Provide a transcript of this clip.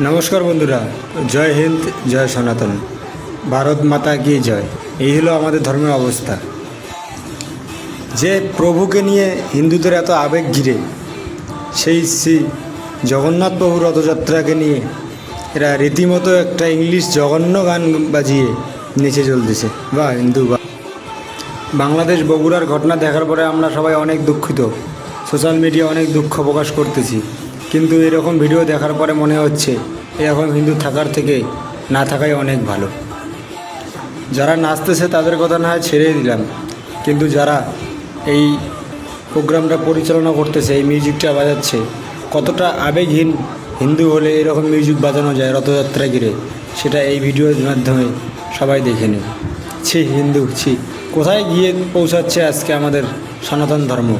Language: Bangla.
নমস্কার বন্ধুরা, জয় হিন্দ, জয় সনাতন। ভারত মাতা কি জয়? এই হলো আমাদের ধর্মের অবস্থা। যে প্রভুকে নিয়ে হিন্দুদের এত আবেগ ঘিরে, সেই শ্রী জগন্নাথ প্রভুর রথযাত্রাকে নিয়ে এরা রীতিমতো একটা ইংলিশ জঘন্য গান বাজিয়ে নেচে চলতেছে। বা হিন্দু বা বাংলাদেশ বগুড়ার ঘটনা দেখার পরে আমরা সবাই অনেক দুঃখিত। সোশ্যাল মিডিয়া অনেক দুঃখ প্রকাশ করতেছি। কিন্তু এরকম ভিডিও দেখার পরে মনে হচ্ছে এরকম হিন্দু থাকার থেকে না থাকাই অনেক ভালো। যারা নাচতেছে তাদের কথা না হয় ছেড়েই দিলাম। কিন্তু যারা এই প্রোগ্রামটা পরিচালনা করতেছে, এই মিউজিকটা বাজাচ্ছে, কতটা আবেগহীন হিন্দু হলে এরকম মিউজিক বাজানো যায় রথযাত্রা ঘিরে, সেটা এই ভিডিওর মাধ্যমে সবাই দেখে নিন ছি হিন্দু, ছি। কোথায় গিয়ে পৌঁছাচ্ছে আজকে আমাদের সনাতন ধর্ম?